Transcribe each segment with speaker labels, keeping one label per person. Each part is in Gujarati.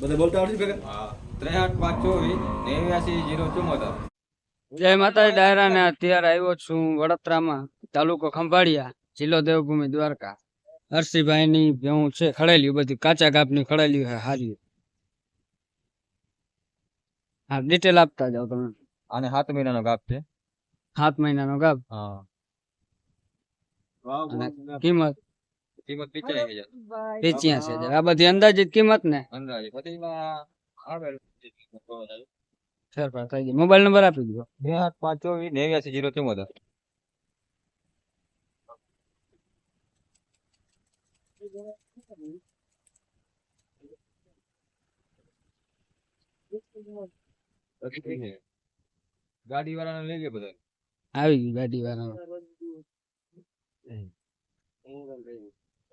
Speaker 1: બધા બોલતા આવડે છે ભેગા?
Speaker 2: હા. ત્રેસઠ પાંચ ચોવીસ નેવ્યાસી જીરો ચુમ્મોતેર
Speaker 3: જય માતાજી ડાયરા ને અત્યારે આવ્યો છું વડોદરામાં તાલુકો ખંભાળિયા જિલ્લો દેવભૂમિ દ્વારકા. હર્ષિભાઈ ની ભેવું છે ખડેલી બધી કાચા કાપની ખડેલી છે હારી હા ડિટેલ આપતા જાઓ તમે.
Speaker 2: અને સાત મહિનાનો ગાપ છે.
Speaker 3: સાત મહિનાનો ગાપ
Speaker 2: હા.
Speaker 3: કિંમત?
Speaker 2: કિંમત પિચાઈ હજાર.
Speaker 3: પીચ્યાસી હજાર આ બધી અંદાજિત કિંમત ને?
Speaker 2: અંદાજે પછીમાં આવે.
Speaker 3: ફેરફાર થઈ જાય મોબાઈલ નંબર આપી દો
Speaker 2: બે આઠ પાંચ ચોવીસ નેવ્યાસી જીરો ચુમ્મોતેર ગાડી વાળાને લઈ લે બધા
Speaker 3: આવી ગયું ગાડી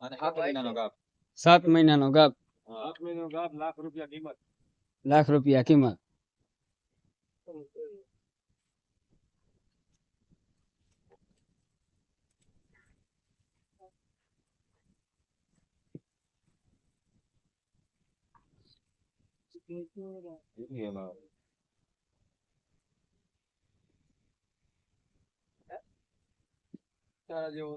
Speaker 2: અને સાત મહિનાનો ગાપ
Speaker 3: સાત મહિનાનો ગાપ
Speaker 1: લાખ રૂપિયા કિંમત
Speaker 3: લાખ રૂપિયા કિંમત
Speaker 2: એમાં તારા જેવો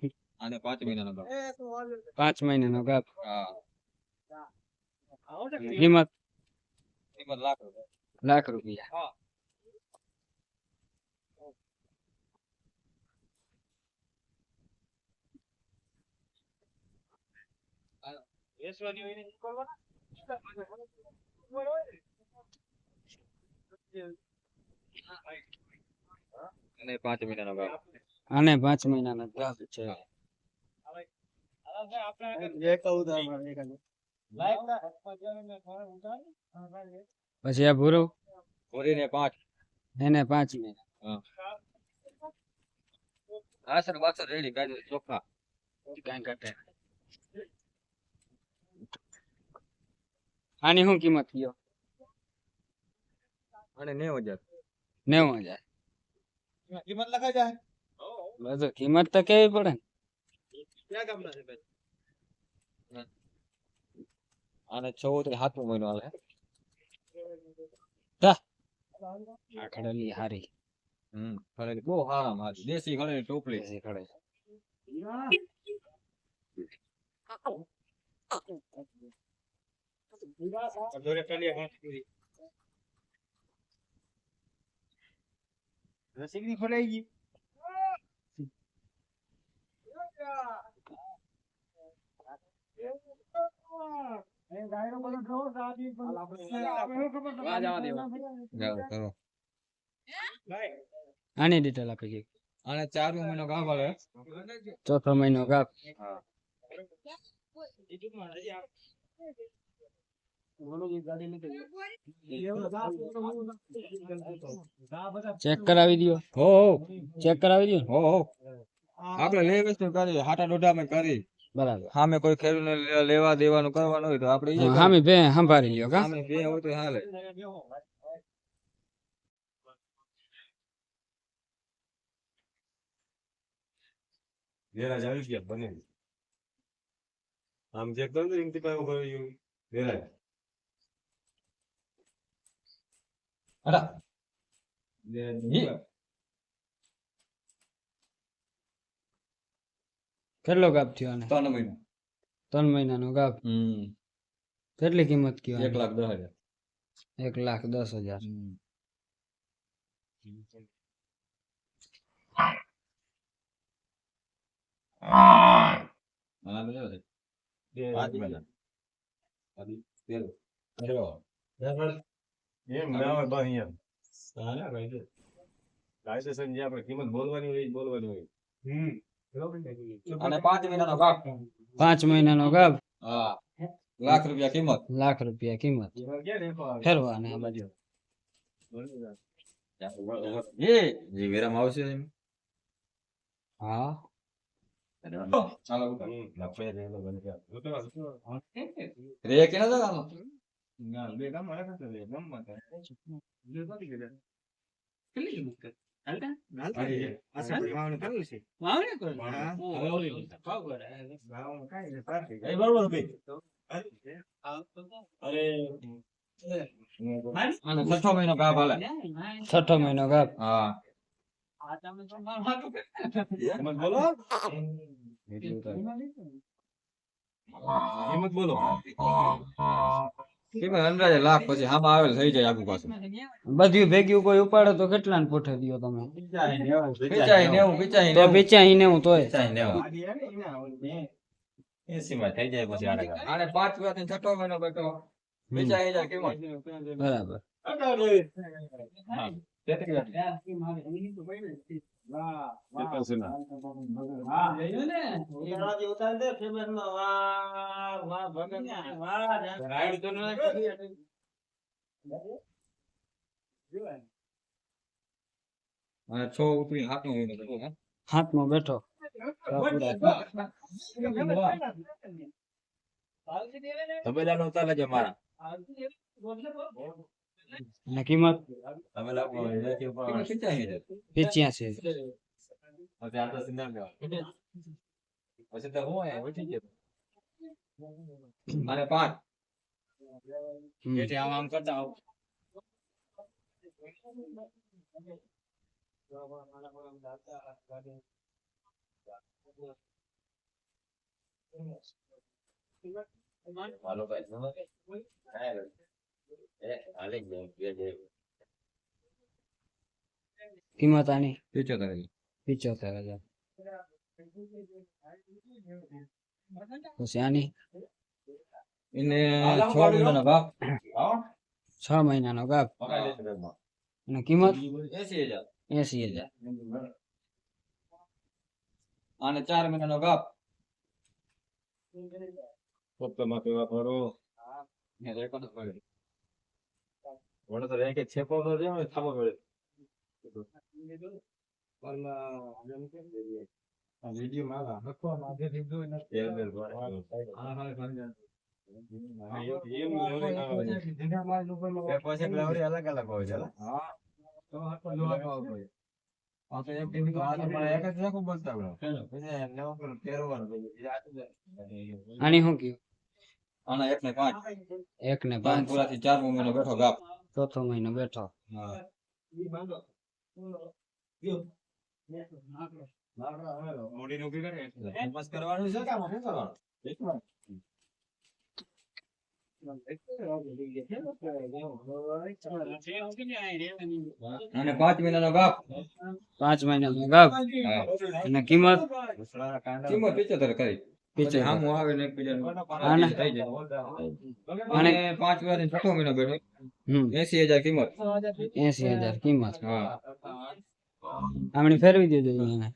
Speaker 2: છું અને પાંચ મહિનાનો ગાપ.
Speaker 3: પાંચ મહિનાનો ગાપ.
Speaker 2: હા.
Speaker 3: કિંમત
Speaker 2: કિંમત લાખ રૂપિયા.
Speaker 3: લાખ રૂપિયા.
Speaker 2: અને પાંચ મહિનાનો ગાપ
Speaker 3: અને પાંચ મહિનાનો ગાપ છે. પછી આ ભૂરો?
Speaker 2: ભરીને પાંચ.
Speaker 3: એને પાંચ મહિના.
Speaker 2: હા. સર બાસર રેડી કાઢી ચોખ્ખા
Speaker 3: કાંઈ ઘટે આની શું કિંમત કયો
Speaker 2: અને નેવ હજાર.
Speaker 3: નેવું હજાર.
Speaker 1: કિંમત લખાઈ જાય.
Speaker 3: બધું કિંમત તો કેવી પડે ને?
Speaker 1: ક્યાં ગામના છે ભાઈ?
Speaker 2: અને ચૌત્રીસ સાતમો મહિનો હાલે.
Speaker 3: આ ખડેલી હારી.
Speaker 2: હમ ખરેખર બહુ સારા મારી દેશી ખરેખર ટોપલી.
Speaker 3: દેશી ખડે
Speaker 1: જોડે પેલી હાથ પૂરી રસીકની ખોલાઈ ગઈ
Speaker 3: આની ડિટેલ આપી ગઈ
Speaker 2: અને ચાર મહિનો ગાભ હાલે
Speaker 3: ચોથો મહિનો
Speaker 2: હા.
Speaker 3: ચેક કરાવી દો
Speaker 2: હો હો
Speaker 3: ચેક કરાવી દો
Speaker 2: હો હો આપણે લે વસ્તુ કરી હાટા દોઢા માં કરી.
Speaker 3: બરાબર.
Speaker 2: સામે કોઈ ખેડૂતને લે- લેવા દેવાનું કરવાનું હોય તો આપણે ઈ
Speaker 3: હા મી બે સંભાળી લ્યો કા?
Speaker 2: સામે બે હોય તો હાલે.
Speaker 1: વેરાજ આવી ગયા બને. આમ ચેક કરો ને ઇંગથી પાછું કર્યું
Speaker 2: હટા
Speaker 3: કેટલો ગાપ થયો આને
Speaker 2: ત્રણ મહિના
Speaker 3: ત્રણ મહિનાનો ગાપ કેટલી કિંમત કયો
Speaker 2: એક લાખ દસ હજાર
Speaker 3: એક લાખ દસ હજાર
Speaker 2: પાંચ મહિના
Speaker 1: એમ ના હોય બસ એમ કાયદેસર જે આપણે કિંમત બોલવાની હોય બોલવાની હોય.
Speaker 2: અને પાંચ મહિનાનો ગાપ.
Speaker 3: પાંચ મહિનાનો ગાપ.
Speaker 2: હા લાખ રૂપિયા કિંમત.
Speaker 3: લાખ રૂપિયા કિંમત. ફેરવાને આ બાજુ.
Speaker 2: એ જી વેરામ આવશે એમ.
Speaker 3: હા.
Speaker 2: ચાલો છઠ્ઠો મહિનો ગાપ હાલે
Speaker 3: છઠ્ઠો મહિનો ગાપ
Speaker 2: હા
Speaker 1: કિંમત બોલો હિંમત બોલો
Speaker 2: અંદાજે લાખ પછી આમાં આવેલ થઈ જાય આગુ પાછું.
Speaker 3: બધું ભેગ્યું કોઈ ઉપાડે તો કેટલા ને પોઠે દ્યો તમે?
Speaker 2: પિચાઈ નેવું પિચાઈ
Speaker 3: તો
Speaker 2: નેવું.
Speaker 3: પીચાઈ ને તોય.
Speaker 2: પિચાઈ નેવું. આને પાંચ વર્ષ છઠ્ઠો મહિનો બેઠો. પિચાઈ હજાર કિંમત
Speaker 3: બરાબર.
Speaker 2: છ ઉતરી બેઠો
Speaker 3: બેઠો.
Speaker 2: તબેલાનો ઉતાર લેજો મારા.
Speaker 3: અને કિંમત?
Speaker 2: તબેલા કિંમત પિચાઈ હજાર.
Speaker 3: પીચ્યાસી
Speaker 2: પછી આ તો સિંધા લેવા. પછી તો હું આયા ઉઠી ગયો. અને પાંચ.
Speaker 3: હમ.
Speaker 2: આમ આમ કરતા આવું. હાલો ભાઈ એ
Speaker 3: કિંમત આની
Speaker 2: પિચોતેર
Speaker 3: પિચોતેર હજાર. પછી આની?
Speaker 2: એને છ મહિનાનો ભાવ.
Speaker 3: છ મહિનાનો. અને કિંમત?
Speaker 2: એસી હજાર.
Speaker 3: એસી હજાર.
Speaker 2: અને ચાર મહિનાનો ગાપ
Speaker 1: પપ્પા માં પેવા
Speaker 2: ફરો. રેકોર્ડ પડે.
Speaker 1: વડે તો રેકે છેપો તો છે ને થાપો પડે આ વીડિયો નખો. માથે દીધું ને તેલ હા, એમ- એમ લેવડી ના હોય. એ પછી લેવડી અલગ અલગ હોય છે લા. તો એક દીધી તો આ તો પણ એક જ નાખું બોલતા આપણે. પછી એમને ઉપર પહેરવાનું પછી આ તો જાય.
Speaker 3: આની શું કયું
Speaker 2: એક ને પાંચ.
Speaker 3: એક ને
Speaker 2: પાંચ. ચાર મહિનો બેઠો ગાપ.
Speaker 3: ચોથો મહિનો બેઠો.
Speaker 2: હા.
Speaker 1: મોઢી નોકરી કરે. એટલે.
Speaker 2: બસ કરવાનું છે કે આમાં શું કરવાનું? અને પાંચ મહિનાનો ગાપ.
Speaker 3: પાંચ મહિનાનો ગાભ
Speaker 2: હા.
Speaker 3: અને કિંમત?
Speaker 2: કિંમત પિચોતેર કરી. પછી
Speaker 3: પિચોતેર.
Speaker 2: આમ આવે ને એકબીજાનું
Speaker 3: આને?
Speaker 2: થઈ જાય.
Speaker 3: અને
Speaker 2: અને પાંચ વર્ષથી છઠ્ઠો મહિનો બેઠો
Speaker 3: હમ.
Speaker 2: એસી હજાર કિંમત.
Speaker 3: એસી હજાર કિંમત
Speaker 2: હા.
Speaker 3: આમણી ફેરવી દેજો એને.